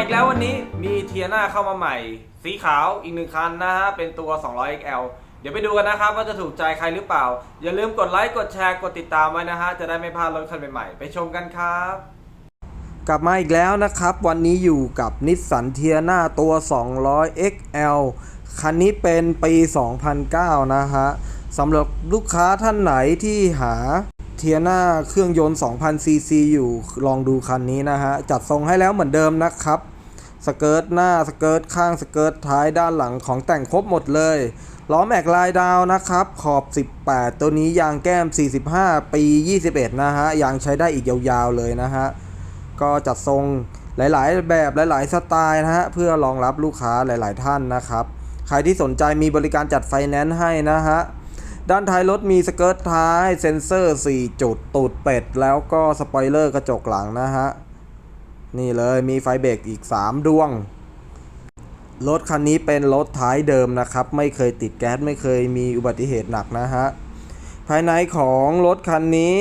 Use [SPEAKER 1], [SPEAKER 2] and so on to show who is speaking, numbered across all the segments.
[SPEAKER 1] อีกแล้ววันนี้มีเทียนาเข้ามาใหม่ สีขาวอีกหนึ่งคันนะฮะ เป็นตัว 200 XL เดี๋ยวไปดูกันนะครับว่าจะถูกใจใครหรือเปล่า อย่าลืมกดไลค์ กดแชร์ กดติดตามไว้นะฮะ จะได้ไม่พลาดรถคันใหม่ๆ ไปชมกันครับ
[SPEAKER 2] กลับมาอีกแล้วนะครับ วันนี้อยู่กับนิสสันเทียนาตัว 200 XL คันนี้เป็นปี 2009 นะฮะสำหรับลูกค้าท่านไหนที่หาเทียนาเครื่องยนต์ 2,000ซีซีอยู่ ลองดูคันนี้นะฮะ จัดทรงให้แล้วเหมือนเดิมนะครับ สเกิร์ตหน้าสเกิร์ตข้างสเกิร์ตท้ายด้านหลังของแต่งครบหมดเลยล้อแม็กลายดาวนะครับ ขอบ 18 ตัวนี้ยางแก้ม 45 ปี 21 นะฮะ ยางใช้ได้อีกยาวๆเลยนะฮะ ก็จัดทรงหลายๆ แบบหลายๆ สไตล์นะฮะ เพื่อรองรับลูกค้าหลายๆท่านนะครับ ใครที่สนใจมีบริการจัดไฟแนนซ์ให้นะฮะ ด้านท้ายรถมีสเกิร์ตท้าย เซ็นเซอร์ 4 จุดตูดเป็ด แล้วก็สปอยเลอร์กระจกหลังนะฮะ นี่เลยมีไฟเบรกอีก 3 ดวง รถคันนี้เป็นรถท้ายเดิมนะครับ ไม่เคยติดแก๊สไม่เคยมีอุบัติเหตุหนักนะฮะ ภายในของรถคันนี้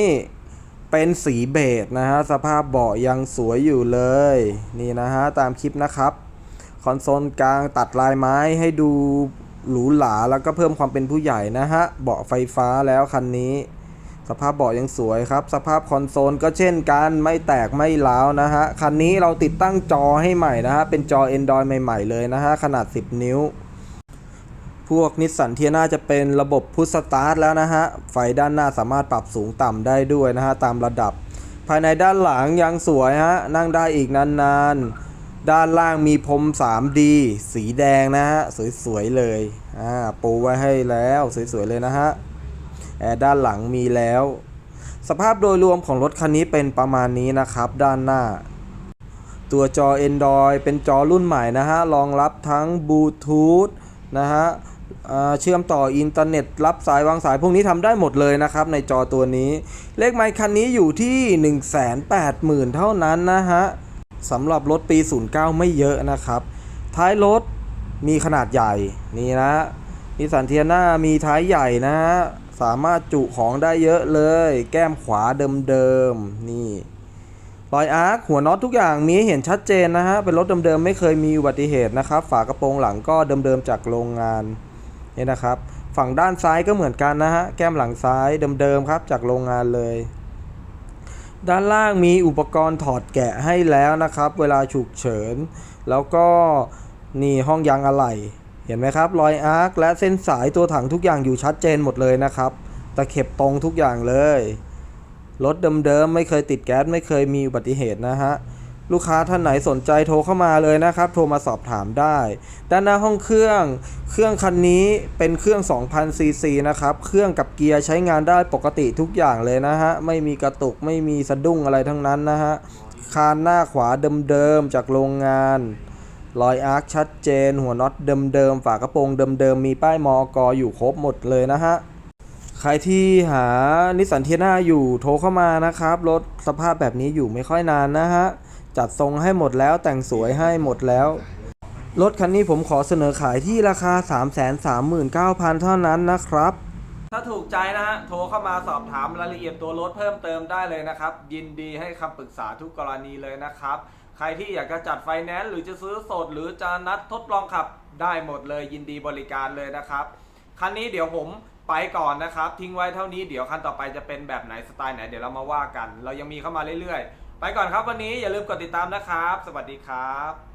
[SPEAKER 2] เป็นสีเบจนะฮะ สภาพเบาะยังสวยอยู่เลย นี่นะฮะ ตามคลิปนะครับ คอนโซลกลางตัดลายไม้ให้ดูหรูหราแล้วก็เพิ่มความเป็นผู้ใหญ่นะฮะ เบาะไฟฟ้าแล้วคันนี้ สภาพเบาะยังสวยครับ สภาพคอนโซลก็เช่นกันไม่แตกไม่ร้าวนะฮะ คันนี้เราติดตั้งจอให้ใหม่นะฮะ เป็นจอ Android ใหม่ ๆ เลยนะฮะ ขนาด 10 นิ้ว พวกนิสสันเทียนาจะเป็นระบบพุชสตาร์ทแล้วนะฮะ ไฟด้านหน้าสามารถปรับสูงต่ำได้ด้วยนะฮะ ตามระดับ ภายในด้านหลังยังสวยฮะ นั่งได้อีกนานๆ ด้านล่างมีพรม 3D สีแดงนะฮะ สวยๆเลย อ่า ปูไว้ให้แล้ว สวยๆเลยนะฮะ แอร์ด้านหลังมีแล้ว สภาพโดยรวมของรถคันนี้เป็นประมาณนี้นะครับ ด้านหน้า ตัวจอ Android เป็นจอรุ่นใหม่นะฮะ รองรับทั้งบลูทูธนะฮะเชื่อมต่ออินเทอร์เน็ต รับสายวางสายพวกนี้ทำได้หมดเลยนะครับ ในจอตัวนี้ เลขไมค์คันนี้อยู่ที่ 180,000 เท่านั้นนะฮะสำหรับรถปี 09 ไม่เยอะนะครับ ท้ายรถมีขนาดใหญ่นี่นะนิสสันเทียนามีท้ายใหญ่นะฮะ สามารถจุของได้เยอะเลย แก้มขวาเดิมๆนี่รอยอาร์คหัวน็อตทุกอย่างมีเห็นชัดเจนนะฮะ เป็นรถเดิมๆไม่เคยมีอุบัติเหตุนะครับ ฝากระโปรงหลังก็เดิมๆจากโรงงานนี่นะครับ ฝั่งด้านซ้ายก็เหมือนกันนะฮะ แก้มหลังซ้ายเดิมๆครับจากโรงงานเลย ด้านล่างมีอุปกรณ์ถอดแกะให้แล้วนะครับ เวลาฉุกเฉิน แล้วก็นี่ห้องยางอะไหล่ เห็นไหมครับรอยอาร์คและเส้นสายตัวถังทุกอย่างอยู่ชัดเจนหมดเลยนะครับตะเข็บตรงทุกอย่างเลยรถเดิมๆไม่เคยติดแก๊สไม่เคยมีอุบัติเหตุนะฮะลูกค้าท่านไหนสนใจโทรเข้ามาเลยนะครับ โทรมาสอบถามได้ ด้านหน้าห้องเครื่อง เครื่องคันนี้เป็นเครื่อง2,000ซีซีนะครับ เครื่องกับเกียร์ใช้งานได้ปกติทุกอย่างเลยนะฮะ ไม่มีกระตุกไม่มีสะดุ้งอะไรทั้งนั้นนะฮะ คานหน้าขวาเดิมๆจากโรงงาน รอยอาร์คชัดเจน หัวน็อตเดิมๆ ฝากระโปรงเดิมๆ มีป้ายมอกอยู่ครบหมดเลยนะฮะ ใครที่หานิสสันเทียนาอยู่โทรเข้ามานะครับ รถสภาพแบบนี้อยู่ไม่ค่อยนานนะฮะ จัดทรงให้หมดแล้วแต่งสวยให้หมดแล้ว รถคันนี้ผมขอเสนอขายที่ราคา 339,000 เท่านั้นนะครับ
[SPEAKER 1] ถ้าถูกใจนะฮะ โทรเข้ามาสอบถามรายละเอียดตัวรถเพิ่มเติมได้เลยนะครับ ยินดีให้คำปรึกษาทุกกรณีเลยนะครับ ใครที่อยากจะจัดไฟแนนซ์หรือจะซื้อสดหรือจะนัดทดลองขับได้หมดเลยยินดีบริการเลยนะครับ คันนี้เดี๋ยวผมไปก่อนนะครับ ทิ้งไว้เท่านี้เดี๋ยวคันต่อไปจะเป็นแบบไหนสไตล์ไหนเดี๋ยวเรามาว่ากัน เรายังมีเข้ามาเรื่อยๆ ไปก่อนครับวันนี้อย่าลืมกดติดตามนะครับ สวัสดีครับ